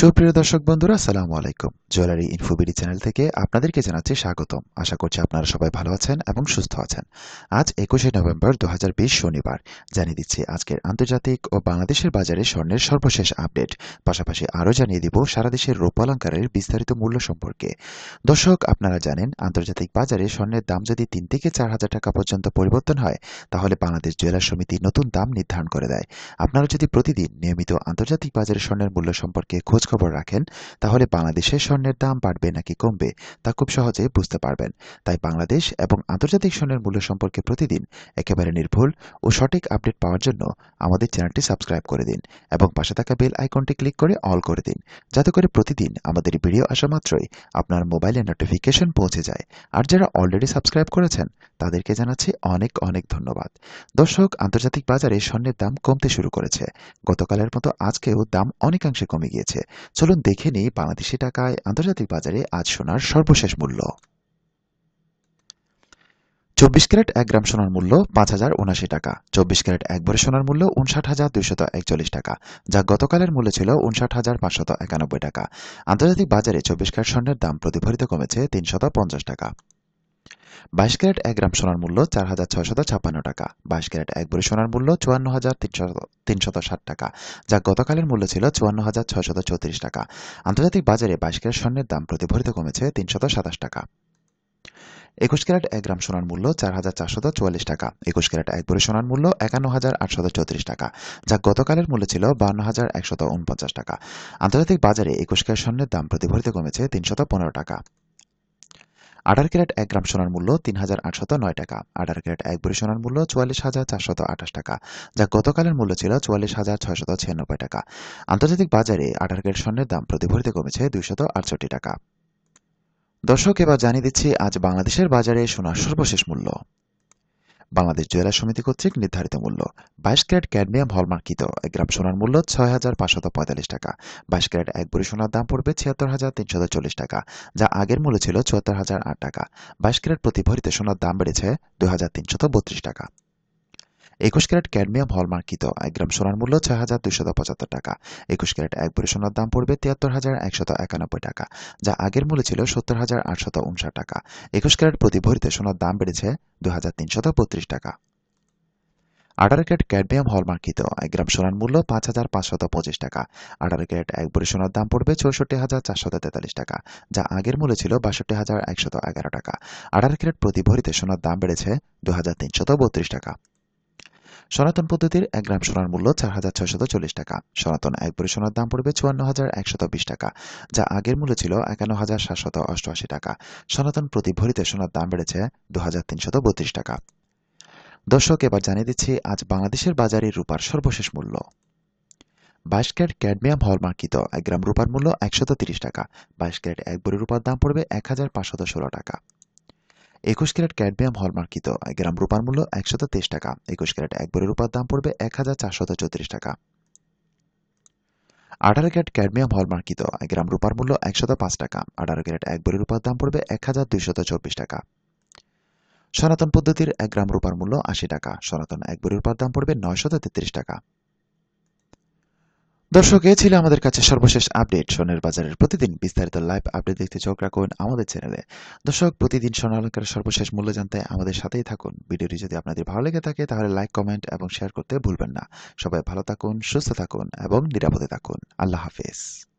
সুপ্রিয় দর্শক বন্ধুরা, আসসালামু আলাইকুম। জুয়েলারি ইনফোবিডি চ্যানেল থেকে আপনাদেরকে জানাচ্ছি স্বাগতম। আশা করছি আপনারা সবাই ভালো আছেন এবং সুস্থ আছেন। আজ একুশে নভেম্বর দু হাজার বিশ শনিবার। জানিয়ে দিচ্ছি আজকের আন্তর্জাতিক ও বাংলাদেশের বাজারে স্বর্ণের সর্বশেষ আপডেট। পাশাপাশি আরও জানিয়ে দিব সারা দেশের রূপালঙ্কারের বিস্তারিত মূল্য সম্পর্কে। দর্শক, আপনারা জানেন, আন্তর্জাতিক বাজারে স্বর্ণের দাম যদি তিন থেকে চার হাজার টাকা পর্যন্ত পরিবর্তন হয়, তাহলে বাংলাদেশ জুয়েলার সমিতি নতুন দাম নির্ধারণ করে দেয়। আপনারা যদি প্রতিদিন নিয়মিত আন্তর্জাতিক বাজারে স্বর্ণের মূল্য সম্পর্কে খোঁজ খবর রাখেন, তাহলে বাংলাদেশে স্বর্ণের দাম বাড়বে নাকি কমবে, তা খুব সহজে বুঝতে পারবেন। তাই বাংলাদেশ এবং আন্তর্জাতিক স্বর্ণের মূল্য সম্পর্কে প্রতিদিন একেবারে নির্ভুল ও সঠিক আপডেট পাওয়ার জন্য আমাদের চ্যানেলটি সাবস্ক্রাইব করে দিন এবং পাশে থাকা বেল আইকনটি ক্লিক করে অল করে দিন, যাতে করে প্রতিদিন আমাদের ভিডিও আসা মাত্রই আপনার মোবাইলে নোটিফিকেশন পৌঁছে যায়। আর যারা অলরেডি সাবস্ক্রাইব করেছেন, তাদেরকে জানাচ্ছি অনেক অনেক ধন্যবাদ। দর্শক, আন্তর্জাতিক বাজারে স্বর্ণের দাম কমতে শুরু করেছে। গতকালের মতো আজকেও দাম অনেকাংশে কমে গিয়েছে। চলুন দেখে নিই বাংলাদেশি টাকায় আন্তর্জাতিক বাজারে আজ সোনার সর্বশেষ মূল্য। চব্বিশ ক্যারেট এক গ্রাম সোনার মূল্য পাঁচ হাজার উনাশি টাকা। চব্বিশ ক্যারেট এক ভরি সোনার মূল্য উনষাট হাজার দুইশত একচল্লিশ টাকা, যা গতকালের মূল্য ছিল উনষাট হাজার পাঁচশত একানব্বই টাকা। আন্তর্জাতিক বাজারে চব্বিশ ক্যারেট স্বর্ণের দাম প্রতিফলিত কমেছে তিনশত পঞ্চাশ টাকা। বাইশ ক্যারেট এক গ্রাম সোনার মূল্য চার হাজার ছয়শত ছাপ্পান্ন টাকা। বাইশ ক্যারেট এক ভরি সোনার মূল্য চুয়ান্ন হাজার তিনশত ষাট টাকা, যা গতকালের মূল্য ছিল চুয়ান্ন হাজার ছয়শত চৌত্রিশ টাকা। আন্তর্জাতিক বাজারে বাইশ ক্যারেট স্বর্ণের দাম প্রতিভরিত কমেছে তিনশত সাতাশ টাকা। একুশ ক্যারেট এক গ্রাম সোনার মূল্য চার হাজার চারশত চুয়াল্লিশ টাকা, একুশ ক্যারেট এক ভরি সোনার মূল্য একান্ন হাজার আটশত চৌত্রিশ টাকা, যা গতকালের মূল্য ছিল বান্ন হাজার একশত উনপঞ্চাশ টাকা। আন্তর্জাতিক বাজারে একুশ ক্যারেট স্বর্ণের দাম প্রতিভরিত কমেছে তিনশত পনেরো টাকা। আঠারো ক্যারেট এক গ্রাম সোনার মূল্য তিন হাজার আটশত নয় টাকা। আঠার ক্যারেট এক ভরি সোনার মূল্য চুয়াল্লিশ হাজার চারশত আঠাশ টাকা, যা গতকালের মূল্য ছিল চুয়াল্লিশ হাজার ছয়শত ছিয়ানব্বই টাকা। আন্তর্জাতিক বাজারে আঠার ক্যারেট স্বর্ণের দাম প্রতিভরিতে কমেছে দুইশত আটষট্টি টাকা। দর্শক, এবার জানিয়ে দিচ্ছি, আজ বাংলাদেশের বাজারে সোনার সর্বশেষ মূল্য। বাংলাদেশ জুয়েলার সমিতি কর্তৃক নির্ধারিত মূল্য। বাইশ ক্যারেট ক্যাডমিয়াম হলমার্কিত এক গ্রাম সোনার মূল্য ছয় হাজার পাঁচশত পঁয়তাল্লিশ টাকা। বাইশ ক্যারেট এক বুড়ি সোনার দাম পড়বে ছিয়াত্তর হাজার তিনশত চল্লিশ টাকা, যা আগের মূল্য ছিল চুয়াত্তর হাজার আট টাকা। বাইশ ক্যারেট প্রতি ভরিতে সোনার দাম বেড়েছে দুই হাজার তিনশত বত্রিশ টাকা। একুশ ক্যারেট ক্যাডমিয়াম হলমার্কিত এক গ্রাম সোনার মূল্য ছয় হাজার দুইশত পঁচাত্তর টাকা। একুশ ক্যারেট এক ভরি সোনার দাম পড়বে তিয়াত্তর হাজার একশত একানব্বই টাকা, যা আগের মূল্য ছিল সত্তর হাজার আটশত উনষাট টাকা। একুশ ক্যারেট প্রতি ভরিতে সোনার দাম বেড়েছে দু হাজার তিনশত বত্রিশ টাকা। আঠারো ক্যারেট ক্যাডমিয়াম হলমার্কিত এক গ্রাম সোনার মূল্য পাঁচ হাজার পাঁচশত পঁচিশ টাকা। আঠারো ক্যারেট এক ভরি সোনার দাম পড়বে চৌষট্টি হাজার চারশত তেতাল্লিশ টাকা, যা আগের মূল্য ছিল বাষট্টি হাজার একশত এগারো টাকা। আঠারো ক্যারেট প্রতি ভরিতে সোনার দাম বেড়েছে দু হাজার তিনশত বত্রিশ টাকা। সনাতন পদ্ধতির এক গ্রাম সোনার মূল্য চার হাজার ছয়শত চল্লিশ টাকা। সনাতন এক ভরি সোনার দাম পড়বে চুয়ান্ন হাজার একশত বিশ টাকা, যা আগের মূল্য ছিল একান্ন হাজার সাতশত অষ্টআশি টাকা। সনাতন প্রতি ভরিতে সোনার দাম বেড়েছে দু হাজার তিনশত বত্রিশ টাকা। দর্শক, এবার জানিয়ে দিচ্ছি, আজ বাংলাদেশের বাজারে রূপার সর্বশেষ মূল্য। বাইশ ক্যারেট ক্যাডমিয়াম হলমার্কিত এক গ্রাম রূপার মূল্য একশত তিরিশ টাকা। বাইশ ক্যারেট এক ভরি রূপার দাম পড়বে এক হাজার পাঁচশত ষোলো টাকা। একুশ ক্যারেট ক্যাডমিয়াম হলমার্কিত। এক গ্রাম রূপার মূল্য একশত তেইশ টাকা। একুশ ক্যারেট এক ভরি রূপার দাম পড়বে এক হাজার চারশত চৌত্রিশ টাকা। আঠারো ক্যারেট ক্যাডমিয়াম হলমার্কিত। এক গ্রাম রূপার মূল্য একশত পাঁচ টাকা। আঠারো ক্যারেট এক ভরি রূপার দাম পড়বে এক হাজার দুইশত চব্বিশ টাকা। সনাতন পদ্ধতির এক গ্রাম রূপার মূল্য আশি টাকা। সনাতন এক ভরি রূপার দাম পড়বে নয়শত তেত্রিশ টাকা। দর্শক, এ ছিল আমাদের কাছে সর্বশেষ আপডেট। সোনের বাজারের প্রতিদিন বিস্তারিত লাইভ আপডেট দেখতে চোখ রাখুন আমাদের চ্যানেলে দর্শক, প্রতিদিন সোনা সোনালঙ্কার সর্বশেষ মূল্য জানতে আমাদের সাথেই থাকুন। ভিডিওটি যদি আপনাদের ভালো লেগে থাকে, তাহলে লাইক কমেন্ট এবং শেয়ার করতে ভুলবেন না। সবাই ভালো থাকুন, সুস্থ থাকুন এবং নিরাপদে থাকুন। আল্লাহ হাফেজ।